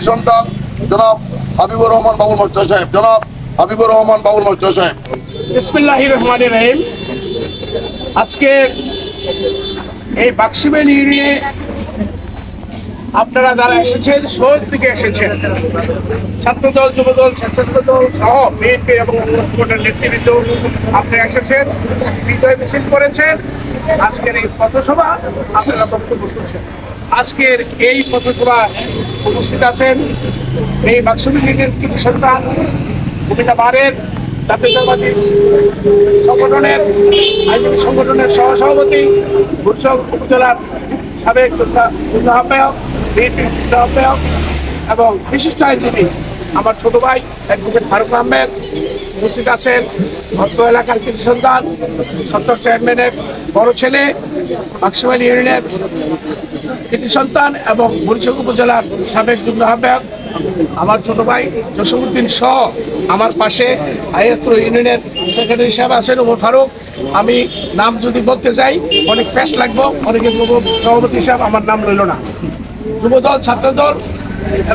বীর সন্তান, জনাব হাবিবুর রহমান বাবুল মাস্টার সাহেব। জনাব হাবিবুর রহমান বাবুল মাস্টার সাহেব। বিসমিল্লাহ রহমান রহিম। আজকে এই বাক্সিবেল ইউনিয়নে আপনারা যারা এসেছেন, শহর থেকে এসেছেন, ছাত্রদল, যুবদল স্বেচ্ছাসেবক দল সহ বিএনপি এবং সংগঠনের নেতৃবৃন্দ আপনারা এসেছেন, বিজয় মিছিল করেছেন। আজকের এই পথসভা আপনারা বক্তব্য শুনছেন। আজকের এই পথসভা উপস্থিত আছেন এই বাক্সিবেল ইউনিয়নের কিছু সন্তান কুমিল্লা বারের জাতীয়তাবাদী সংগঠনের আইনজীবী সংগঠনের সহসভাপতি উপজেলার সাবেক আহ্বায়ক এবং বিশিষ্ট আইনজীবী আমার ছোট ভাই অ্যাডভোকেট ফারুক আহমেদ, উপস্থিত আছেন অত্র এলাকার কিছু সন্তান, সত্তর চেয়ারম্যানের বড় ছেলে, বাক্সবাড়ি ইউনিয়নের কৃতি সন্তান এবং বরিশাল উপজেলার সাবেক যুগ্ম আহ্বায়ক, আমার ছোট ভাই জসিমুদ্দিন সহ আমার পাশে আয়ত্র ইউনিয়নের সেক্রেটারি সাহেব আছেন ওমর ফারুক। আমি নাম যদি বলতে যাই, অনেক ফ্যাস লাগবো, অনেকে সভাপতি সাহেব, আমার নাম রইল না। যুবদল ছাত্রদল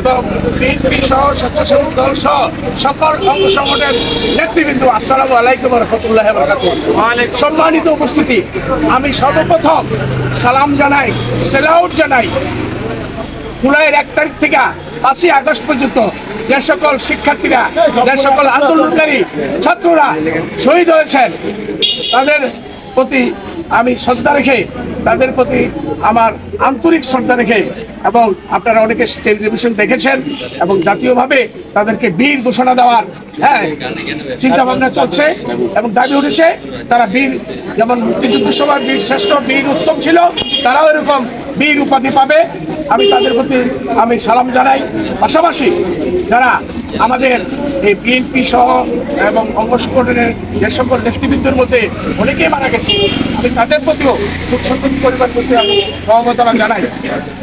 এবং বিএনপি সহ স্বেচ্ছাসেবক দল সহ সকল অঙ্গ সংগঠনের নেতৃবৃন্দ আসসালামু আলাইকুম রহমতুল্লাহ সম্মানিত উপস্থিতি আমি সর্বপ্রথম সালাম জানাই সেলাউট জানাই জুলাইয়ের এক তারিখ থেকে পাঁচই আগস্ট পর্যন্ত যে সকল শিক্ষার্থীরা যে সকল আন্দোলনকারী ছাত্ররা শহীদ হয়েছেন তাদের প্রতি আমি শ্রদ্ধা রেখে, তাদের প্রতি আমার আন্তরিক শ্রদ্ধা রেখে এবং আপনারা অনেকে টেলিভিশন দেখেছেন এবং জাতীয়ভাবে তাদেরকে বীর ঘোষণা দেওয়ার হ্যাঁ চিন্তা ভাবনা চলছে এবং দাবি উঠেছে, তারা বীর, যেমন মুক্তিযুদ্ধের সময় বীর শ্রেষ্ঠ, বীর উত্তম ছিল, তারাও এরকম বীর উপাধি পাবে। আমি তাদের প্রতি আমি সালাম জানাই। পাশাপাশি যারা আমাদের এই বিএনপি সহ এবং অঙ্গ সংগঠনের যে সকল নেতৃবৃন্দের মধ্যে অনেকেই মারা গেছে। আমি তাদের প্রতিও সুখ শান্তি পরিবার প্রতি আমি সহমতনা জানাই।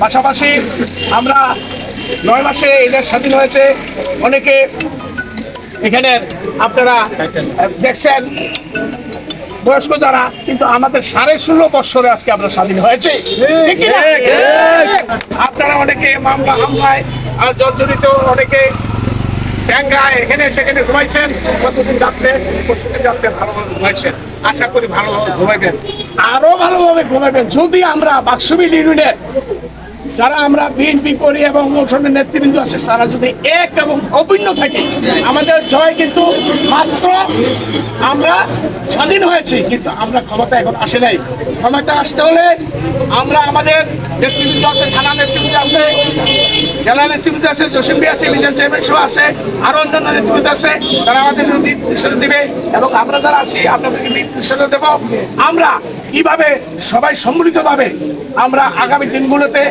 পাশাপাশি আমরা নয় মাসে এই দেশ স্বাধীন হয়েছে। অনেকে এখানে আপনারা দেখছেন বয়স্ক যারা কিন্তু আমাদের সাড়ে ষোলো বৎসরে আজকে আমরা স্বাধীন হয়েছে? আপনারা অনেকে মামলা হামলায় আর জর্জরিত অনেকে ট্যাঙ্গায় এখানে, সেখানে ঘুমাইছেন? কতদিন রাত্রে? পরশুদিন রাত্রে ভালোভাবে ঘুমাইছেন। আশা করি ভালোভাবে ঘুমাইবেন। আরও ভালোভাবে ঘুমাইবেন। যদি আমরা বাক্সবিল ইউনিয়নের যারা আমরা বিএনপি করি এবং মোশনের নেতৃবৃন্দ আছে, তারা যদি এক এবং অভিন্ন থাকে, আমাদের জয় কিন্তু মাত্র আমরা স্বাধীন হয়েছি, কিন্তু আমরা ক্ষমতা এখন আসে নাই। ক্ষমতা আসতে হলে আমরা আমাদের নেতৃবৃন্দ আছে, থানা নেতৃবৃন্দ আছে, জেলা নেতৃবৃন্দ আছে জসিমবি আছে, মিজান চেয়ারম্যান সহ আছে, আরও অন্যান্য নেতৃবৃন্দ আছে, তারা আমাদের নির্দেশনা দিবে। এবং আমরা যারা আছি, আপনাদেরকে নির্দেশনা দেব। আমরা কীভাবে সবাই সম্মিলিতভাবে আমরা আগামী দিনগুলোতে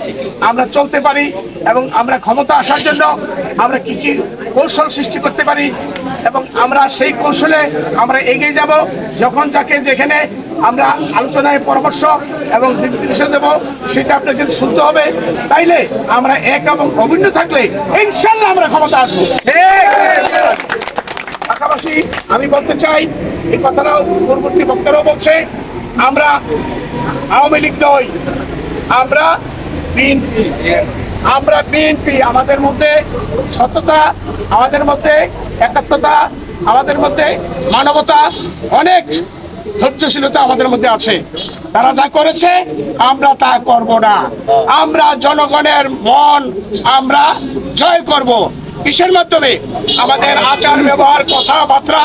আমরা চলতে পারি এবং আমরা ক্ষমতা আসার জন্য আমরা কি কি কৌশল সৃষ্টি করতে পারি এবং আমরা সেই কৌশলে আমরা এগিয়ে যাব। যখন যাকে যেখানে আমরা আলোচনায় পরামর্শ এবং নির্দেশনা দেবো, সেটা আপনাকে শুনতে হবে। তাইলে আমরা এক এবং অভিন্ন থাকলে ইনশাল্লাহ আমরা ক্ষমতা আসব। পাশাপাশি আমি বলতে চাই, এই কথাটাও পূর্ববর্তী বক্তারাও বলছে আমরা আওয়ামী লীগ নই, আমরা বিএনপি। আমরা বিএনপি, আমাদের মধ্যে সততা, আমাদের মধ্যে একাত্মতা, আমাদের মধ্যে মানবতা অনেক ধৈর্যশীলতা আমাদের মধ্যে আছে। তারা যা করেছে, আমরা তা করব না। আমরা জনগণের মন, আমরা জয় করব। কিসের মাধ্যমে? আমাদের আচার, ব্যবহার, কথাবার্তা,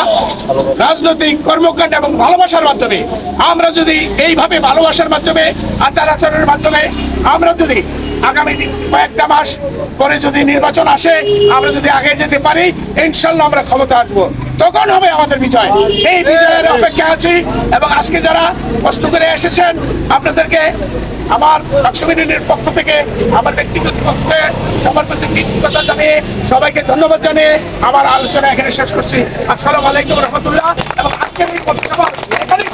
রাজনৈতিক কর্মকাণ্ড এবং ভালোবাসার মাধ্যমে। আমরা যদি এইভাবে ভালোবাসার মাধ্যমে আচার আচরণের মাধ্যমে, আমরা যদি আগামী কয়েকটা মাস পরে যদি নির্বাচন আসে, আমরা যদি আগে যেতে পারি, ইনশাল্লাহ আমরা ক্ষমতা আসব। তখন হবে আমাদের বিজয়। সেই বিজয়ের অপেক্ষা আছি এবং আজকে যারা কষ্ট করে এসেছেন, আপনাদেরকে আমার বাক্সবিনের পক্ষ থেকে, আমার ব্যক্তিগত পক্ষ সবার প্রতি কৃতজ্ঞতা জানিয়ে সবাইকে ধন্যবাদ জানিয়ে আমার আলোচনা এখানে শেষ করছি। আসসালামু আলাইকুম রহমতুল্লাহ এবং আজকের এই পথসভা এখানেই।